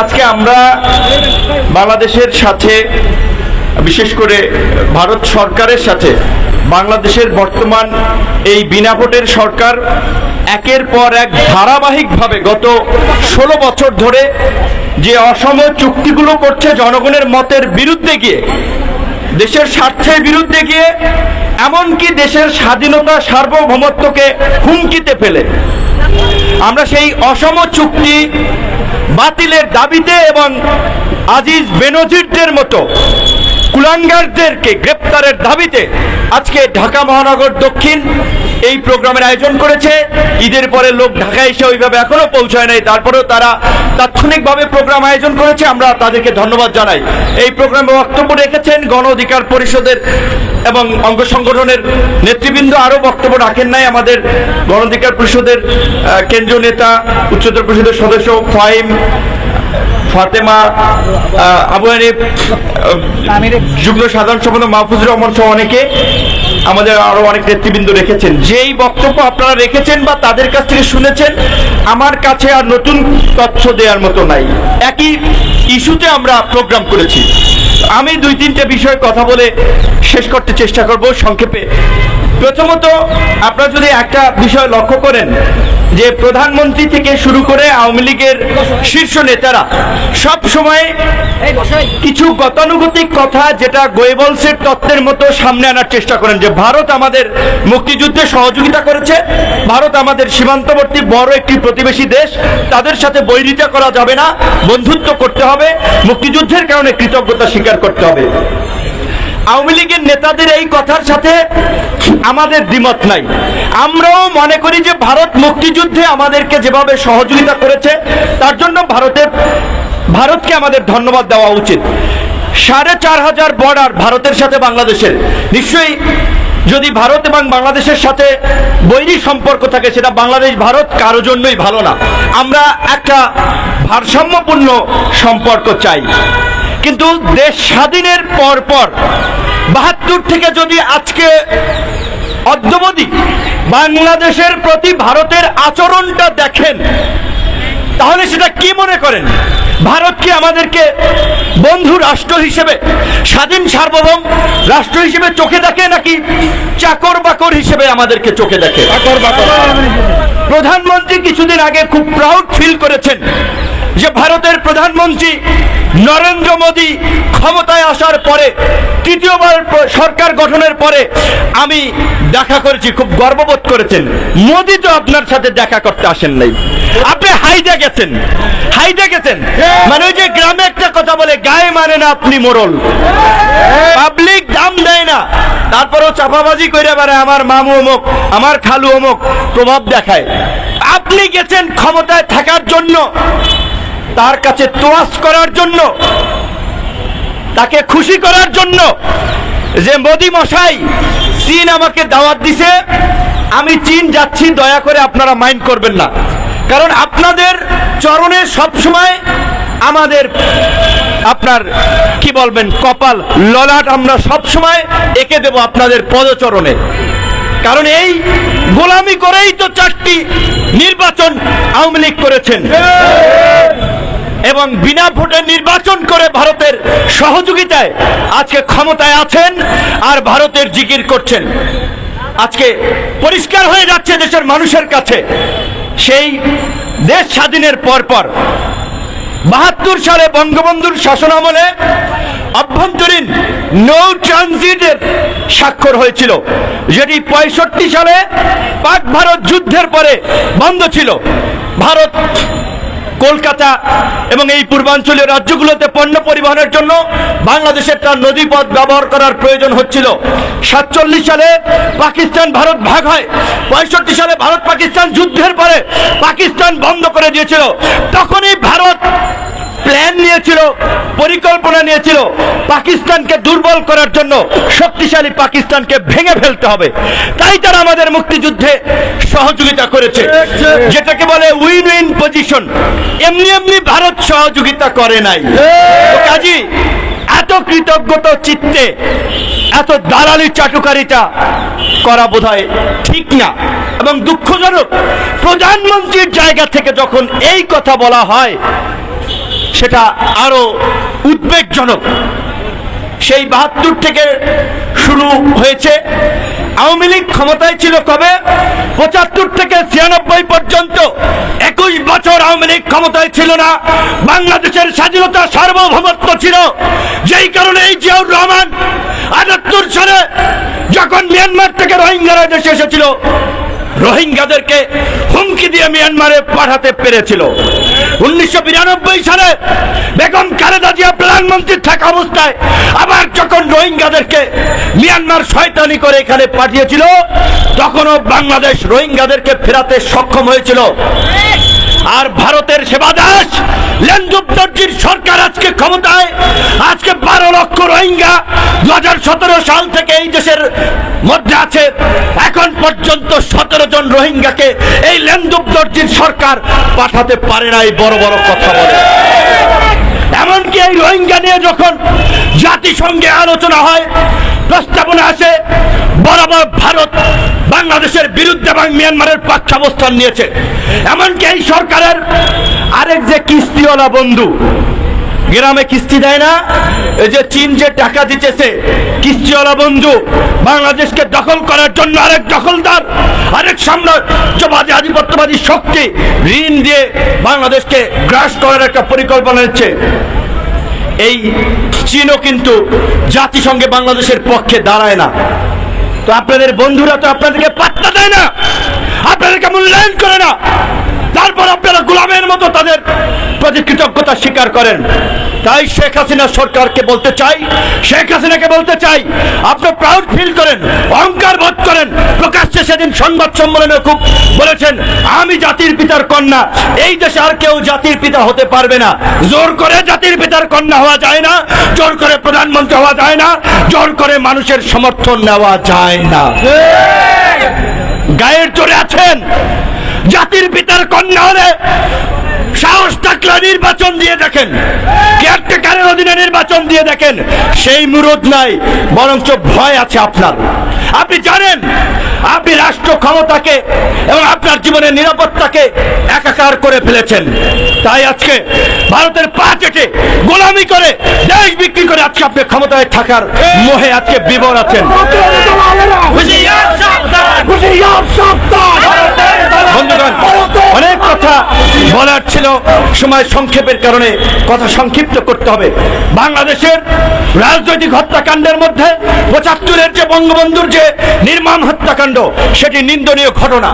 আজকে আমরা বাংলাদেশের সাথে, বিশেষ করে ভারত সরকারের সাথে, বাংলাদেশের বর্তমান এই বিনা ভোটের সরকার একের পর এক ধারাবাহিকভাবে গত ষোলো বছর ধরে যে অসম চুক্তিগুলো করছে জনগণের মতের বিরুদ্ধে গিয়ে, দেশের স্বার্থের বিরুদ্ধে গিয়ে, এমনকি দেশের স্বাধীনতা সার্বভৌমত্বকে হুমকিতে ফেলে, আমরা সেই অসম চুক্তি বাতিলের দাবিতে এবং আজিজ বেনজিরদের মতো কুলাঙ্গারদেরকে গ্রেপ্তারের দাবিতে আজকে ঢাকা মহানগর দক্ষিণ এই প্রোগ্রামের আয়োজন করেছে। ঈদের পরে লোক ঢাকায় এসে ওইভাবে এখনও পৌঁছায় নাই। তারপরেও তারা তাৎক্ষণিকভাবে প্রোগ্রাম আয়োজন করেছে। আমরা তাদেরকে ধন্যবাদ জানাই। এই প্রোগ্রামে বক্তব্য রেখেছেন গণ অধিকার পরিষদের এবং অঙ্গ সংগঠনের নেতৃবৃন্দ। আরও বক্তব্য রাখেন নাই আমাদের গণ অধিকার পরিষদের কেন্দ্রীয় নেতা, উচ্চতর পরিষদের সদস্য ফাইম ফাতেমা আবু হানিফ যুগ্ম সাধারণ সম্পাদক মাহফুজুর রহমান সহ অনেকে আমাদের আরও অনেক নেতৃবৃন্দ রেখেছেন। যেই বক্তব্য আপনারা রেখেছেন বা তাদের কাছ থেকে শুনেছেন আমার কাছে আর নতুন তথ্য দেওয়ার মতো নাই। একই ইস্যুতে আমরা প্রোগ্রাম করেছি। আমি দুই তিনটে বিষয়ে কথা বলে শেষ করতে চেষ্টা করব। সংক্ষেপে প্রথমত, আপনারা যদি একটা বিষয় লক্ষ্য করেন, যে প্রধানমন্ত্রী থেকে শুরু করে আওয়ামী লীগের শীর্ষ নেতারা সব সময় কিছু গতানুগতিক কথা যেটা গোয়েবলসের তত্ত্বের মতো সামনে আনার চেষ্টা করেন, যে ভারত আমাদের মুক্তিযুদ্ধে সহযোগিতা করেছে, ভারত আমাদের সীমান্তবর্তী বড় একটি প্রতিবেশী দেশ, তাদের সাথে বৈরিতা করা যাবে না, বন্ধুত্ব করতে হবে, মুক্তিযুদ্ধের কারণে কৃতজ্ঞতা স্বীকার করতে হবে। আওয়ামী লীগের নেতাদের এই কথার সাথে আমাদের দ্বিমত নাই। আমরাও মনে করি যে ভারত মুক্তিযুদ্ধে আমাদেরকে যেভাবে সহযোগিতা করেছে, তার জন্য ভারতের, ভারতকে আমাদের ধন্যবাদ দেওয়া উচিত। সাড়ে চার হাজার বর্ডার ভারতের সাথে বাংলাদেশের। নিশ্চয়ই যদি ভারত এবং বাংলাদেশের সাথে বৈরী সম্পর্ক থাকে, সেটা বাংলাদেশ, ভারত কারও জন্যই ভালো না। আমরা একটা ভারসাম্যপূর্ণ সম্পর্ক চাই। কিন্তু দেশ স্বাধীনের পর পর বাহাত্তর থেকে যদি আজকে অদ্যবধি বাংলাদেশের প্রতি ভারতের আচরণটা দেখেন তাহলে সেটা কি মনে করেন? ভারত কি আমাদেরকে বন্ধু রাষ্ট্র হিসেবে স্বাধীন সার্বভৌম রাষ্ট্র হিসেবে চোখে দেখে নাকি চাকর বাকর হিসেবে আমাদেরকে চোখে দেখে? প্রধানমন্ত্রী কিছুদিন আগে খুব প্রাউড ফিল করেছেন যে ভারতের প্রধানমন্ত্রী নরেন্দ্র মোদী ক্ষমতায় আসার পরে, তৃতীয়বার সরকার গঠনের পরে আমি দেখা করেছি, খুব গর্ববোধ করেছেন। মোদী তো আপনার সাথে দেখা করতে আসেন নাই। আপনি হাইজা গেছেন। হাইজা গেছেন। মানে ওই যে গ্রামে একটা কথা বলে, গায়ে মানে না আপনি মোরল। পাবলিক দাম দেয় না। তারপরও চাপাবাজি করে বেড়ায়, আমার মামু অমুক, আমার খালু অমুক, প্রভাব দেখায়। আপনি গেছেন ক্ষমতায় থাকার জন্য। তার কাছে তোয়াজ করার জন্য, তাকে খুশি করার জন্য যে মোদি মশাই, চীন আমাকে দাওয়াত দিছে, আমি চীন যাচ্ছি, দয়া করে আপনারা মাইন্ড করবেন না। কারণ আপনাদের চরণে সবসময় আমাদের আপনার, কি বলবেন, কপাল ললাট আমরা সবসময় এঁকে দেব আপনাদের পদচরণে। কারণ এই গোলামি করেই তো চারটি নির্বাচন আওয়ামী লীগ করেছেন। এবং বিনা ভোটে নির্বাচন করে ভারতের সহযোগিতায় আজকে ক্ষমতায় আছেন আর ভারতের জিকির করছেন। আজকে পরিষ্কার হয়ে যাচ্ছে দেশের মানুষের কাছে। সেই দেশ স্বাধীনের পর পর বাহাত্তর সালে বঙ্গবন্ধুর শাসনামলে অভ্যন্তরীণ নৌ ট্রানজিটের স্বাক্ষর হয়েছিল। যেটি পঁয়ষট্টি সালে পাক ভারত যুদ্ধের পরে বন্ধ ছিল। ভারত, কলকাতা এবং এই পূর্বাঞ্চলীয় রাজ্যগুলোতে পণ্য পরিবহনের জন্য বাংলাদেশের তার নদীপথ ব্যবহার করার প্রয়োজন হচ্ছিল। সাতচল্লিশ সালে পাকিস্তান ভারত ভাগ হয়। পঁয়ষট্টি সালে ভারত পাকিস্তান যুদ্ধের পরে পাকিস্তান বন্ধ করে দিয়েছিল। তখনই ভারত প্ল্যান নিয়েছিল, পরিকল্পনা নিয়েছিল পাকিস্তানকে দুর্বল করার জন্য শক্তিশালী পাকিস্তানকে ভেঙে ফেলতে হবে। তাই তারা আমাদের মুক্তিযুদ্ধে সহযোগিতা করেছে, যেটাকে বলে উইন উইন পজিশন এমনি এমনি ভারত সহযোগিতা করে নাই। কাজী, এত কৃতজ্ঞতা চিত্তে, এত দালালি চাটুকারিতা করা বোধহয় ঠিক না। এবং দুঃখজনক, প্রধানমন্ত্রীর জায়গা থেকে যখন এই কথা বলা হয় সেটা আরও উদ্বেগজনক। সেই বাহাত্তর থেকে শুরু হয়েছে। আওয়ামী লীগ ক্ষমতায় ছিল কবে? পঁচাত্তর থেকে ছিয়ানব্বই পর্যন্ত। একুশ বছর আওয়ামী লীগ ক্ষমতায় ছিল না। বাংলাদেশের স্বাধীনতা সার্বভৌমত্ব ছিল। যেই কারণে এই জিয়াউর রহমান আটাত্তর সালে যখন মিয়ানমার থেকে রোহিঙ্গারা দেশে এসেছিল, রোহিঙ্গাদেরকে হুমকি দিয়ে মিয়ানমারে পাঠাতে পেরেছিল। উনিশশো বিরানব্বই সালে বেগম খালেদা জিয়া প্রধানমন্ত্রী থাকা অবস্থায় আবার যখন রোহিঙ্গাদেরকে মিয়ানমার শয়তানি করে এখানে পাঠিয়েছিল, তখনও বাংলাদেশ রোহিঙ্গাদেরকে ফেরাতে সক্ষম হয়েছিল। আর ভারতের সেবা দাস। লেন্দুদর্জির সরকার আজকে ক্ষমতায়। আজকে বারো লক্ষ রোহিঙ্গা দু হাজার সতেরো সাল থেকে এই দেশের মধ্যে আছে। এখন পর্যন্ত সতেরো জন রোহিঙ্গাকে এই লেন্দুদর্জির সরকার পাঠাতে পারে নাই, বড় বড় কথা বলে। এমনকি এই রোহিঙ্গা নিয়ে যখন জাতিসংঘে আলোচনা হয় প্রস্তাবনা আসে বরাবর ভারত বাংলাদেশের বিরুদ্ধে এবং মিয়ানমারের পক্ষাবস্থান নিয়েছে। এমনকি এই সরকারের আরেক যে কিস্তিওয়ালা বন্ধু, গ্রামে কিস্তি দেয় না, এই যে চীন যে টাকা দিতেছে, কিস্তিওয়ালা বন্ধু, বাংলাদেশকে দখল করার জন্য আরেক দখলদার, আরেক সাম্রাজ্যবাদী, আধিপত্যবাদী শক্তি ঋণ দিয়ে বাংলাদেশকে গ্রাস করার একটা পরিকল্পনা নিচ্ছে। এই চীনও কিন্তু জাতিসংঘে বাংলাদেশের পক্ষে দাঁড়ায় না। তো আপনাদের বন্ধুরা তো আপনাদেরকে পাত্তা দেয় না, আপনাদেরকে মূল্যায়ন করে না। তারপর আপনারা গোলামের মতো তাদের প্রতি কৃতজ্ঞতা স্বীকার করেন। তাই শেখ হাসিনা সরকারকে বলতে চাই, শেখ হাসিনাকে বলতে চাই, আপনি প্রাউড ফিল করেন, অহংকার বোধ করেন সেদিন সংবাদ সম্মেলনে খুব বলেছেন, আমি জাতির পিতার কন্যা। এই দেশে আর কেউ জাতির পিতা হতে পারবে না। জোর করে জাতির পিতার কন্যা হওয়া যায় না, জোর করে প্রধানমন্ত্রী হওয়া যায় না, জোর করে মানুষের সমর্থন নেওয়া যায় না। গায়ের জোরে আছেন, জাতির পিতার কন্যা হলে সাহস থাকলে নির্বাচন দিয়ে দেখেন। কেয়ারটেকারের অধীনে নির্বাচন দিয়ে দেখেন। সেই মুরদ নাই, বরঞ্চ ভয় আছে আপনার। আপনি জানেন আপনি রাষ্ট্র ক্ষমতাকে এবং আপনার জীবনের নিরাপত্তাকে একাকার করে ফেলেছেন। তাই আজকে ভারতের পা চেটে গোলামি করে দেশ বিক্রি করে আজকে আপনি ক্ষমতায় থাকার মোহে আজকে বিবর আছেন। বন্ধুগণ, অনেক কথা বলার ছিল। সময় সংক্ষেপের কারণে কথা সংক্ষিপ্ত করতে হবে। বাংলাদেশের রাজনৈতিক হত্যাকাণ্ডের মধ্যে পঁচাত্তরের যে বঙ্গবন্ধুর যে নির্মাণ হত্যাকাণ্ড, সেটি নিন্দনীয় ঘটনা।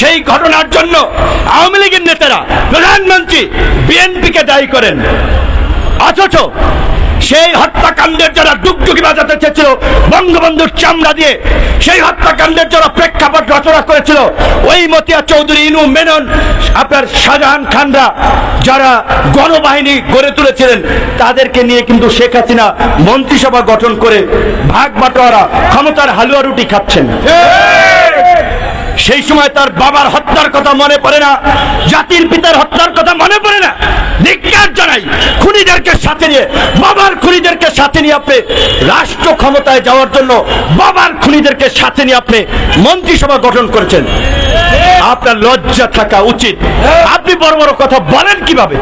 সেই ঘটনার জন্য আওয়ামী লীগের নেতারা প্রধানমন্ত্রী বিএনপিকে দায়ী করেন। অথচ সেই হত্যাকাণ্ডের যারা ডুগডুগি বাজাতে চেয়েছিল, বঙ্গবন্ধুর চামড়া দিয়ে, সেই হত্যাকাণ্ডের যারা প্রেক্ষাপট রচনা করেছিল, ওই মতিয়া চৌধুরী, ইনু মেনন, আপনার শাহজাহান খানরা, যারা গণবাহিনী গড়ে তুলেছিলেন, তাদেরকে নিয়ে কিন্তু শেখ হাসিনা মন্ত্রিসভা গঠন করে ভাগ বাটোয়ারা ক্ষমতার হালুয়া রুটি খাচ্ছেন। সেই সময় তার বাবার হত্যার কথা মনে পড়ে না, জাতির পিতার হত্যার কথা মনে পড়ে না। ধিক্কার জানাই, খুনিদেরকে সাথে নিয়ে, বাবার খুনিদেরকে সাথে নিয়ে আপনি রাষ্ট্র ক্ষমতায় যাওয়ার জন্য বাবার খুনিদেরকে সাথে নিয়ে আপনি মন্ত্রিসভা গঠন করেছেন। আপনার লজ্জা থাকা উচিত। আপনি বড় বড় কথা বলেন কীভাবে?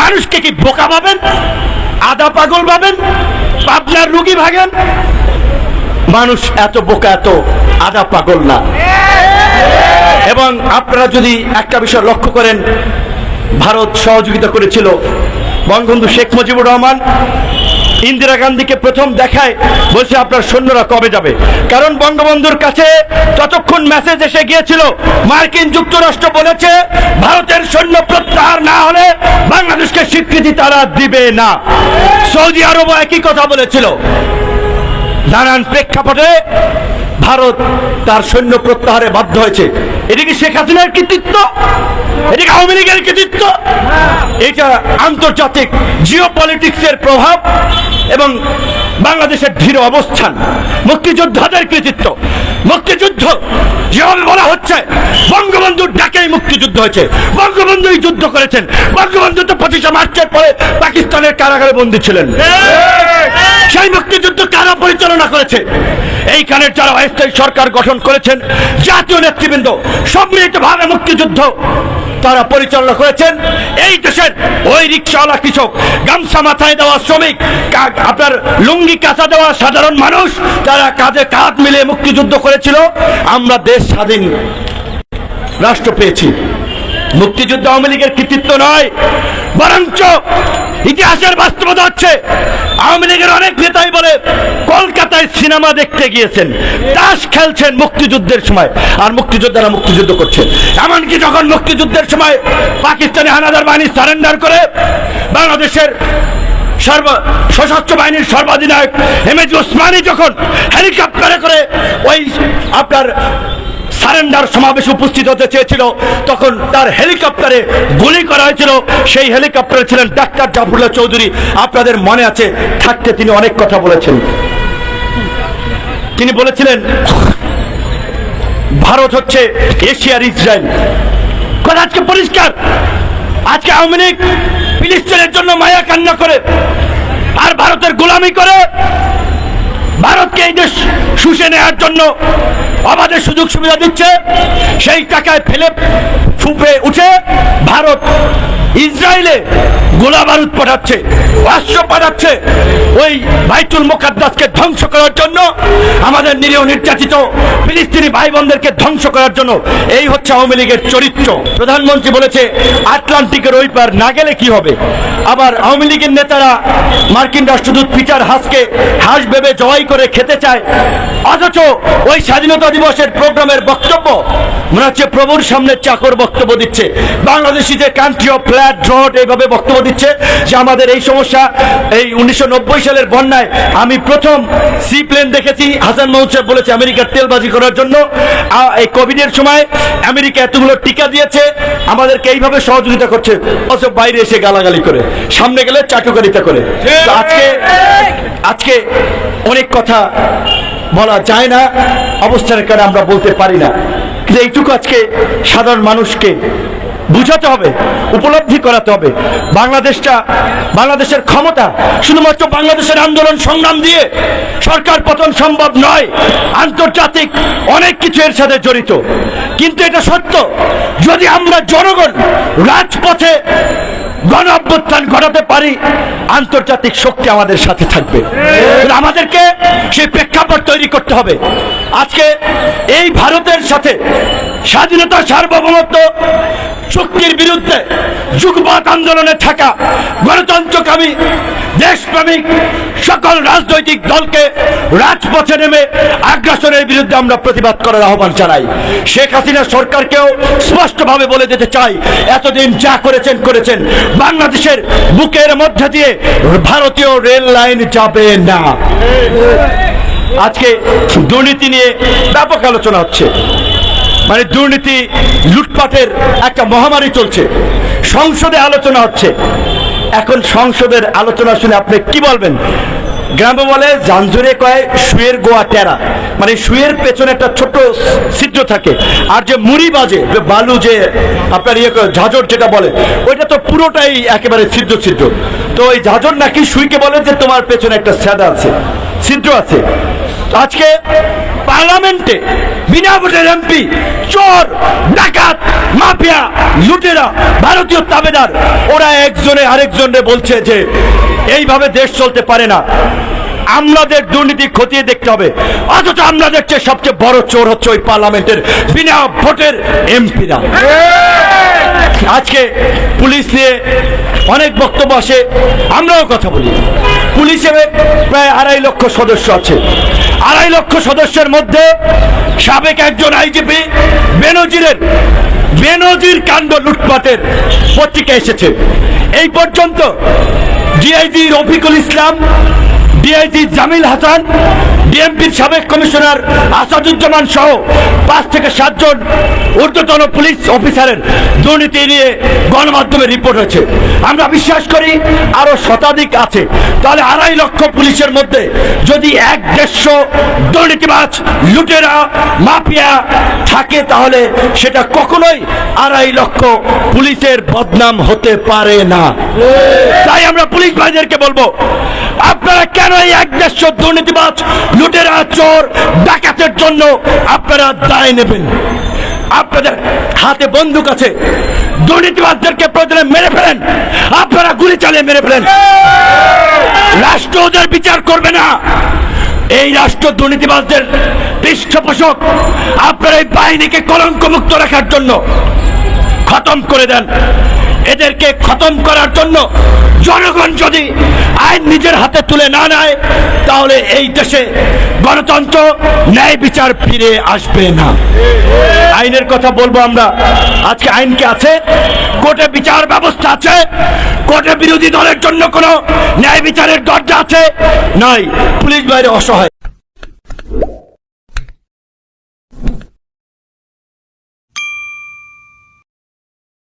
মানুষকে কি বোকা ভাবেন? আদা পাগল ভাবেন? আপনার রুগী ভাগেন? মানুষ এত বোকা, এত আদা পাগল না। এবং আপনারা যদি একটা বিষয় লক্ষ্য করেন, ভারত সহযোগিতা করেছিল বঙ্গবন্ধু শেখ মুজিবুর রহমান। ইন্দিরা গান্ধীকে প্রথম দেখায় বলছে, আপনার সৈন্যরা কবে যাবে? কারণ বঙ্গবন্ধুর কাছে ততক্ষণ মেসেজ এসে গিয়েছিল, মার্কিন যুক্তরাষ্ট্র বলেছে, ভারতের সৈন্য প্রত্যাহার না হলে বাংলাদেশকে স্বীকৃতি তারা দিবে না। সৌদি আরবও একই কথা বলেছিল। নানান প্রেক্ষাপটে ভারত তার সৈন্য প্রত্যাহারে বাধ্য হয়েছে। এটা কি শেখ হাসিনার কৃতিত্ব এটা কি আওয়ামী লীগের কৃতিত্ব এটা আন্তর্জাতিক জিও পলিটিক্সের প্রভাব এবং বাংলাদেশের ধীর অবস্থান মুক্তিযোদ্ধাদের কৃতিত্ব। মুক্তিযুদ্ধ যেভাবে বলা হচ্ছে বঙ্গবন্ধুর ডাকেই মুক্তিযুদ্ধ হয়েছে। বঙ্গবন্ধুই যুদ্ধ করেছেন। বঙ্গবন্ধু তো পঁচিশে মার্চের পরে পাকিস্তানের কারাগারে বন্দী ছিলেন। সেই মুক্তিযুদ্ধ পরিচালনা করেছে। এইখানের যারা অস্থায়ী সরকার গঠন করেছেন, জাতীয় নেতৃবৃন্দ, সম্মিলিতভাবে মুক্তিযুদ্ধ, তারা পরিচালনা করেছেন। এই দেশের ওই রিক্সাওয়ালা কৃষক, গামছা মাথায় দেওয়া শ্রমিক আপনার লুঙ্গি কাঁচা দেওয়া সাধারণ মানুষ, তারা কাঁধে কাঁধ মিলে মুক্তিযুদ্ধ করেছিল। আমরা দেশ স্বাধীন। রাষ্ট্র পেয়েছি। মুক্তিযুদ্ধ আওয়ামী লীগের কৃতিত্ব নয়, বরঞ্চ ইতিহাসের বাস্তবতা হচ্ছে, আওয়ামী লীগের অনেক নেতাই বলে সিনেমা দেখতে গিয়েছেন। তাস খেলছেন মুক্তিযুদ্ধের সময়। আর মুক্তিযোদ্ধারা মুক্তিযুদ্ধ করছে। এমনকি যখন মুক্তিযুদ্ধের সময় পাকিস্তানি হানাদার বাহিনী সারেন্ডার করে, বাংলাদেশের সর্ব, সশস্ত্র বাহিনীর সর্বাধিনায়ক এমএজি ওসমানী যখন হেলিকপ্টারে করে ওই আপনার সারেন্ডার সমাবেশে উপস্থিত হতে চেয়েছিল, তখন তার হেলিকপ্টারে গুলি করা হয়েছিল। সেই হেলিকপ্টারে ছিলেন ডাক্তার জাফরুল্লাহ চৌধুরী। আপনাদের মনে আছে, থাকতে তিনি অনেক কথা বলেছেন। তিনি বলেছিলেন, ভারত হচ্ছে এশিয়ার ইসরায়েল। কথা আজকে পরিষ্কার। আজকে আওয়ামী লীগ ফিলিস্তিনের জন্য মায়া কান্না করে, আর ভারতের গোলামি করে, ভারতকে এই দেশ শুষে নেওয়ার জন্য আমাদের সুযোগ সুবিধা দিচ্ছে। সেই টাকায় ফেলে ফুপে উঠে ভারত ইসরায়েলে গোলা বারুদ পাঠাচ্ছে, অস্ত্র পাঠাচ্ছে। ওই বাইতুল মোকাদ্দাসকে ধ্বংস করার জন্য আমাদের নিরীহ নির্যাতিত ফিলিস্তিনি ভাই বোনদেরকে ধ্বংস করার জন্য এই হচ্ছে আওয়ামী লীগের চরিত্র। প্রধানমন্ত্রী বলেছে, আটলান্টিকের ওই পার না গেলে কি হবে? আবার আওয়ামী লীগের নেতারা মার্কিন রাষ্ট্রদূত পিটার হাসকে হাঁস ভেবে জবাই করে খেতে চায়। অথচ ওই স্বাধীনতা দিবসের প্রোগ্রামের বক্তব্য, মনে হচ্ছে প্রভুর সামনে চাকর বক্তব্য দিচ্ছে। বাংলাদেশি যে কান্ট্রি অফ ফ্ল্যাট ড্রট এইভাবে বক্তব্য দিচ্ছে যে আমাদের এই সমস্যা, এই উনিশশো সালের বন্যায় আমি প্রথম সি প্লেন দেখেছি। হাসান বলেছে আমেরিকার তেলবাজি করার জন্য। এই কোভিডের সময় আমেরিকা এতগুলো টিকা দিয়েছে, আমাদেরকে এইভাবে সহযোগিতা করছে। অথচ বাইরে এসে গালাগালি করে, সামনে গেলে চাটুকারিতা করে। আজকে আজকে অনেক কথা বলা যায় না অবস্থানের কারণে আমরা বলতে পারি না। কিন্তু এইটুকু আজকে সাধারণ মানুষকে বুঝাতে হবে, উপলব্ধি করাতে হবে। বাংলাদেশটা, বাংলাদেশের ক্ষমতা শুধুমাত্র বাংলাদেশের আন্দোলন সংগ্রাম দিয়ে সরকার পতন সম্ভব নয়, আন্তর্জাতিক অনেক কিছু এর সাথে জড়িত। কিন্তু এটা সত্য, যদি আমরা জনগণ রাজপথে গণ অভ্যুত্থান ঘটাতে পারি আন্তর্জাতিক শক্তি আমাদের সাথে থাকবে। আমাদেরকে সেই প্রেক্ষাপট তৈরি করতে হবে। আজকে এই ভারতের সাথে স্বাধীনতা সার্বভৌমত্ব চুক্তির বিরুদ্ধে যুগপৎ আন্দোলনে থাকা গণতন্ত্রকামী দেশপ্রেমিক সকল রাজনৈতিক দলকে রাজপথে নেমে আগ্রাসনের বিরুদ্ধে আমরা প্রতিবাদ করার আহ্বান জানাই। শেখ হাসিনা সরকারকেও স্পষ্টভাবে বলে দিতে চাই এতদিন যা করেছেন করেছেন। বাংলাদেশের বুকের মধ্যে দিয়ে ভারতীয় রেল লাইন যাবে না। আজকে দুর্নীতি নিয়ে ব্যাপক আলোচনা হচ্ছে। মানে দুর্নীতি লুটপাটের একটা মহামারী চলছে। সংসদে আলোচনা হচ্ছে। এখন সংসদের আলোচনা শুনে আপনি কি বলবেন? গ্রামে বলে, জাঞ্জুরে কয়, শুয়ের গোয়া টেরা। মানে শুয়ের পেছনে একটা ছোট ছিদ্র থাকে। আর যে মুড়ি বাজে বালু যে আপনার ইয়ে ঝাঁঝর যেটা বলে, ওইটা তো পুরোটাই একেবারে ছিদ্র ছিদ্র। তো ওই ঝাঁঝর নাকি সুইকে বলে যে, তোমার পেছনে একটা স্যাদা আছে, ছিদ্র আছে। আজকে পার্লামেন্টে বিনা ভোটের এমপি, চোর, ডাকাত, মাফিয়া, লুটেরা, ভারতীয় তাবেদার, ওরা একজনে আরেকজনে বলছে যে, এইভাবে দেশ চলতে পারে না। আমলাদের দুর্নীতি খতিয়ে দেখতে হবে। অথচ আমরা দেখছি সবচেয়ে বড় চোর হচ্ছে ওই পার্লামেন্টের বিনা ভোটের এমপিরা। আজকে পুলিশ নিয়ে অনেক বক্তব্য আসে, আমরাও কথা বলি। পুলিশে প্রায় আড়াই লক্ষ সদস্য আছে। আড়াই লক্ষ সদস্যের মধ্যে সাবেক একজন আইজিপি বেনজিরের, বেনজির কাণ্ড লুটপাটের পত্রিকা এসেছে। এই পর্যন্ত ডিআইজি রফিকুল ইসলাম ডিআইজি জামিল হাসান ডিএমপির সাবেক কমিশনার আসাদুজ্জামান সহ পাঁচ থেকে সাতজন ঊর্ধ্বতন পুলিশ অফিসারের দুর্নীতি নিয়ে গণমাধ্যমে রিপোর্ট হয়েছে। আমরা বিশ্বাস করি আরও শতাধিক আছে। তাহলে আড়াই লক্ষ পুলিশের মধ্যে যদি এক দেড়শো দুর্নীতিবাজ লুটেরা, মাফিয়া থাকে, তাহলে সেটা কখনোই আড়াই লক্ষ পুলিশের বদনাম হতে পারে না। তাই আমরা পুলিশ ভাইদেরকে বলব আপনারা আপনারা কেন এই এক দেড়শো দুর্নীতিবাজ লুটেরা চোর ডাকাতের জন্য আপনারা দায় নেবেন। আপনাদের হাতে বন্দুক আছে। দুর্নীতিবাজদেরকে প্রয়োজনে মেরে ফেলেন। আপনারা গুলি চালিয়ে মেরে ফেলেন। রাষ্ট্র ওদের বিচার করবে না। এই রাষ্ট্র দুর্নীতিবাজদের পৃষ্ঠপোষক। আপনার এই বাহিনীকে কলঙ্ক মুক্ত রাখার জন্য খতম করে দেন। এদেরকে খতম করার জন্য জনগণ যদি আইন নিজের হাতে তুলে না নেয়, তাহলে এই দেশে গণতন্ত্র, ন্যায় বিচার ফিরে আসবে না। আইনের কথা বলব আমরা। আজকে আইন কি আছে? কোর্টে বিচার ব্যবস্থা আছে। কোর্টে বিরোধী দলের জন্য কোনো ন্যায় বিচারের দরজা আছে? নাই। পুলিশ বাইরে অসহায়।